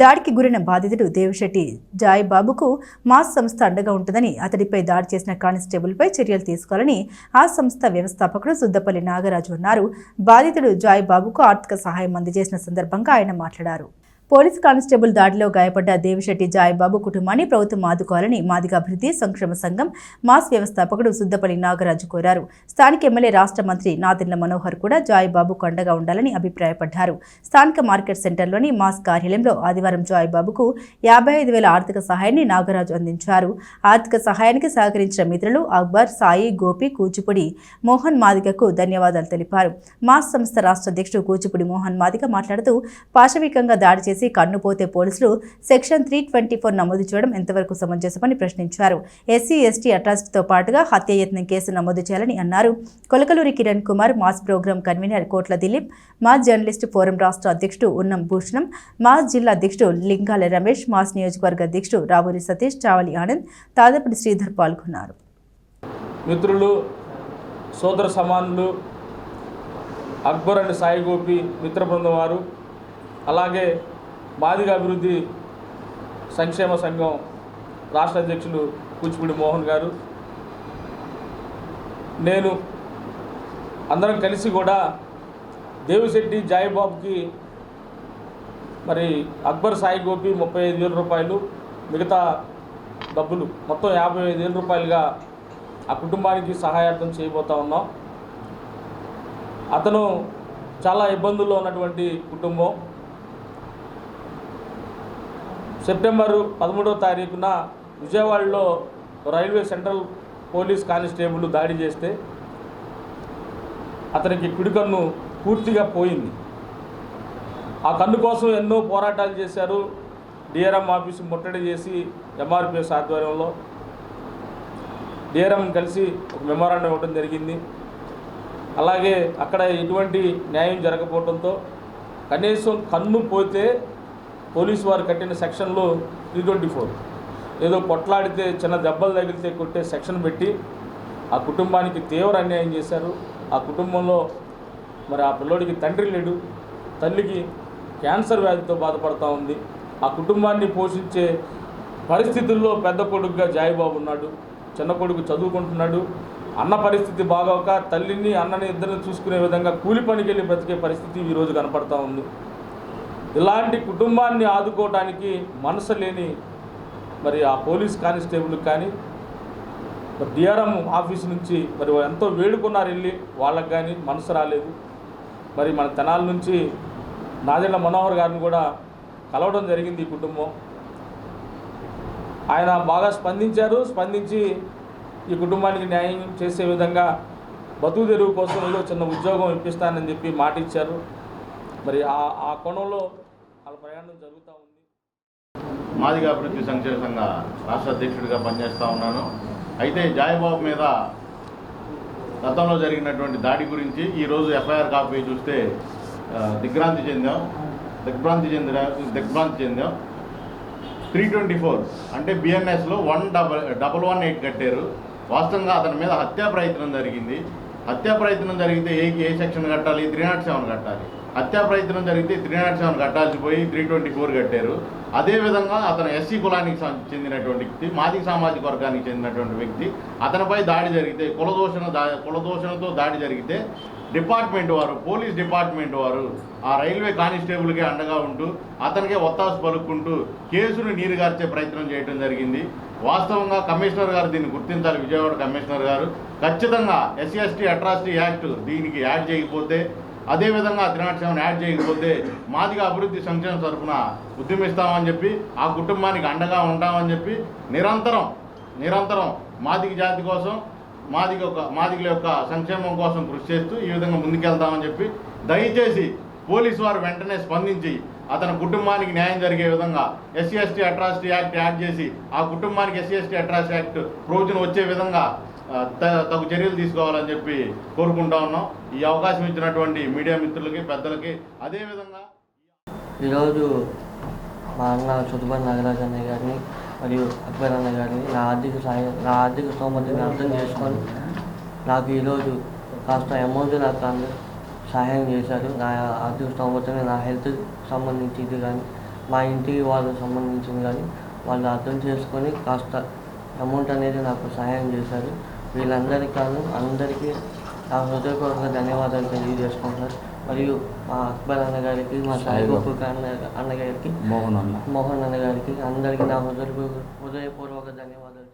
దాడికి గురైన బాధితుడు దేవిశెట్టి జాయ్ బాబుకు మాస్ సంస్థ అండగా ఉంటుందని అతడిపై దాడి చేసిన కానిస్టేబుల్పై చర్యలు తీసుకోవాలని ఆ సంస్థ వ్యవస్థాపకుడు సుద్దపల్లి నాగరాజు అన్నారు. బాధితుడు జాయ్ బాబుకు ఆర్థిక సహాయం అందజేసిన సందర్భంగా ఆయన మాట్లాడారు. పోలీస్ కానిస్టేబుల్ దాడిలో గాయపడ్డ దేవిశెట్టి జాయిబాబు కుటుంబాన్ని ప్రభుత్వం ఆదుకోవాలని మాదిగ అభివృద్ధి సంక్షేమ సంఘం మాస్ వ్యవస్థాపకుడు సుద్దపల్లి నాగరాజు కోరారు. స్థానిక ఎమ్మెల్యే రాష్ట్ర మంత్రి నాదిర్ల మనోహర్ కూడా జాయిబాబుకు అండగా ఉండాలని అభిప్రాయపడ్డారు. స్థానిక మార్కెట్ సెంటర్లోని మాస్ కార్యాలయంలో ఆదివారం జాయిబాబుకు యాభై ఐదు వేల ఆర్థిక సహాయాన్ని నాగరాజు అందించారు. ఆర్థిక సహాయానికి సహకరించిన మిత్రులు అక్బర్ సాయి గోపి కూచిపూడి మోహన్ మాదిగకు ధన్యవాదాలు తెలిపారు. మాస్ సంస్థ రాష్ట్ర అధ్యక్షుడు కూచిపూడి మోహన్ మాదిగ మాట్లాడుతూ పాశవికంగా దాడి చేసి కన్నుపోతే పోలీసులు సెక్షన్ త్రీ ట్వంటీ ఫోర్ నమోదు చేయడం ఎంతవరకు సమంజసమని ప్రశ్నించారు. ఎస్సీ ఎస్టీ అట్రాసిటీతో పాటుగా హత్యాయత్నం కేసు నమోదు చేయాలని అన్నారు. Kolakaluri Kiran Kumar mass programme convener Kotla Dilip mass journalist forum రాష్ట్ర అధ్యక్షుడు ఉన్నం భూషణం మాస్ జిల్లా అధ్యక్షుడు లింగాల రమేష్ మాస్ నియోజకవర్గ అధ్యక్షుడు రావూరి సతీష్ చావలి ఆనంద్ తాదపడి శ్రీధర్ పాల్గొన్నారు. మిత్రులు సోదర సమానులు అక్బర్ అండ్ సాయిగోపి మిత్ర బృందం వారు అలాగే మాదిగ అభివృద్ధి సంక్షేమ సంఘం రాష్ట్ర అధ్యక్షులు కూచిపూడి మోహన్ గారు. నేను అందరం కలిసి కూడా దేవిశెట్టి జాయిబాబుకి మరి అక్బర్ సాయి గోపి ముప్పై ఐదు వేల రూపాయలు మిగతా డబ్బులు మొత్తం యాభై ఐదు వేల రూపాయలుగా ఆ కుటుంబానికి సహాయార్థం చేయబోతా ఉన్నాం. అతను చాలా ఇబ్బందుల్లో ఉన్నటువంటి కుటుంబం. సెప్టెంబరు పదమూడవ తారీఖున విజయవాడలో రైల్వే సెంట్రల్ పోలీస్ కానిస్టేబుల్ దాడి చేస్తే అతనికి పిడికన్ను పూర్తిగా పోయింది. ఆ కన్ను కోసం ఎన్నో పోరాటాలు చేశారు. డిఆర్ఎం ఆఫీసు ముట్టడి చేసి ఎంఆర్పిఎస్ ఆధ్వర్యంలో డిఆర్ఎం కలిసి ఒక మెమోరాండం ఇవ్వడం జరిగింది. అలాగే అక్కడ ఎటువంటి న్యాయం జరగకపోవడంతో కనీసం కన్ను పోతే పోలీసు వారు కట్టిన సెక్షన్లో త్రీ ట్వంటీ ఫోర్. ఏదో కొట్లాడితే చిన్న దెబ్బలు తగిలితే కొట్టే సెక్షన్ పెట్టి ఆ కుటుంబానికి తీవ్ర అన్యాయం చేశారు. ఆ కుటుంబంలో మరి ఆ పిల్లోడికి తండ్రి లేడు. తల్లికి క్యాన్సర్ వ్యాధితో బాధపడుతూ ఉంది. ఆ కుటుంబాన్ని పోషించే పరిస్థితుల్లో పెద్ద కొడుకుగా జాయిబాబు ఉన్నాడు. చిన్న కొడుకు చదువుకుంటున్నాడు. అన్న పరిస్థితి బాగోక తల్లిని అన్నని ఇద్దరిని చూసుకునే విధంగా కూలి పనికి వెళ్ళి బ్రతికే పరిస్థితి ఈరోజు కనపడతా ఉంది. ఇలాంటి కుటుంబాన్ని ఆదుకోవడానికి మనసు లేని మరి ఆ పోలీస్ కానిస్టేబుల్కి కానీ మరి డిఆర్ఎం ఆఫీస్ నుంచి మరి ఎంతో వేడుకున్నారు వెళ్ళి వాళ్ళకి కానీ మనసు రాలేదు. మరి మన తెనాల నుంచి నాదెళ్ళ మనోహర్ గారిని కూడా కలవడం జరిగింది ఈ కుటుంబం. ఆయన బాగా స్పందించారు. స్పందించి ఈ కుటుంబానికి న్యాయం చేసే విధంగా బతుకు తెరువు కోసం ఏదో చిన్న ఉద్యోగం ఇప్పిస్తానని చెప్పి మాట ఇచ్చారు మరి ఆ ఆ కోణంలో వాళ్ళ ప్రయాణం జరుగుతూ ఉంది. మాదిగ అభివృద్ధి సంక్షేమ సంఘ రాష్ట్ర అధ్యక్షుడిగా పనిచేస్తూ ఉన్నాను. అయితే జాయబాబు మీద గతంలో జరిగినటువంటి దాడి గురించి ఈరోజు ఎఫ్ఐఆర్ కాపీ చూస్తే దిగ్భ్రాంతి చెందాం. దిగ్భ్రాంతి చెందిన దిగ్భ్రాంతి చెందాం. త్రీ ట్వంటీ ఫోర్ అంటే బిఎన్ఎస్లో one double double one eight కట్టారు. వాస్తవంగా అతని మీద హత్యా ప్రయత్నం జరిగింది. హత్యా ప్రయత్నం జరిగితే ఏ ఏ సెక్షన్ కట్టాలి? త్రీ నాట్ సెవెన్ కట్టాలి. హత్యా ప్రయత్నం జరిగితే త్రీ నాట్ సెవెన్ కట్టాల్సి పోయి త్రీ ట్వంటీ ఫోర్ కట్టారు. అదేవిధంగా అతను ఎస్సీ కులానికి చెందినటువంటి వ్యక్తి మాదిక సామాజిక వర్గానికి చెందినటువంటి వ్యక్తి అతనిపై దాడి జరిగితే కులదోషణ దా కులదోషణతో దాడి జరిగితే డిపార్ట్మెంట్ వారు పోలీస్ డిపార్ట్మెంట్ వారు ఆ రైల్వే కానిస్టేబుల్కి అండగా ఉంటూ అతనికే ఒత్తాసు పలుక్కుంటూ కేసును నీరుగార్చే ప్రయత్నం చేయడం జరిగింది. వాస్తవంగా కమిషనర్ గారు దీన్ని గుర్తించాలి. విజయవాడ కమిషనర్ గారు ఖచ్చితంగా ఎస్సీ ఎస్టీ అట్రాసిటీ యాక్ట్ దీనికి యాడ్ చేయకపోతే అదేవిధంగా త్రీ యాడ్ చేయకపోతే మాదిగా అభివృద్ధి సంక్షేమ తరఫున ఉద్యమిస్తామని చెప్పి ఆ కుటుంబానికి అండగా ఉంటామని చెప్పి నిరంతరం నిరంతరం మాదిగ జాతి కోసం మాదిగ యొక్క మాదిగల యొక్క సంక్షేమం కోసం కృషి చేస్తూ ఈ విధంగా ముందుకెళ్తామని చెప్పి దయచేసి పోలీసు వారు వెంటనే స్పందించి అతని కుటుంబానికి న్యాయం జరిగే విధంగా SC ST atrocity act add చేసి ఆ కుటుంబానికి ఎస్సీ ఎస్టీ అట్రాసిటీ యాక్ట్ ప్రయోజనం వచ్చే విధంగా తగు చర్యలు తీసుకోవాలని చెప్పి కోరుకుంటా ఉన్నాం. ఈ అవకాశం ఇచ్చినటువంటి మీడియా మిత్రులకి పెద్దలకి అదేవిధంగా ఈరోజు మా అన్న చుట్టుపక్కల నాగరాజ్ అన్నయ్య గారిని మరియు అక్బర్ అన్న గారిని నా ఆర్థిక సహాయం నా ఆర్థిక స్తోమతని అర్థం చేసుకొని నాకు ఈరోజు కాస్త అమౌంట్ నాకు అంద సహాయం చేశారు. నా ఆర్థిక స్తోమతని నా హెల్త్ సంబంధించింది కానీ మా ఇంటికి వాళ్ళకి సంబంధించింది కానీ వాళ్ళు అర్థం చేసుకొని కాస్త అమౌంట్ అనేది నాకు సహాయం చేశారు. వీళ్ళందరికీ కాను అందరికీ నా హృదయపూర్వక ధన్యవాదాలు తెలియజేసుకుంటున్నారు మరియు మా అక్బర్ అన్నగారికి మా సాయిగోపు అన్న అన్నగారికి మోహన్ అన్న. మోహన్ అన్నగారికి అందరికీ నా హృదయపూర్వక హృదయపూర్వక ధన్యవాదాలు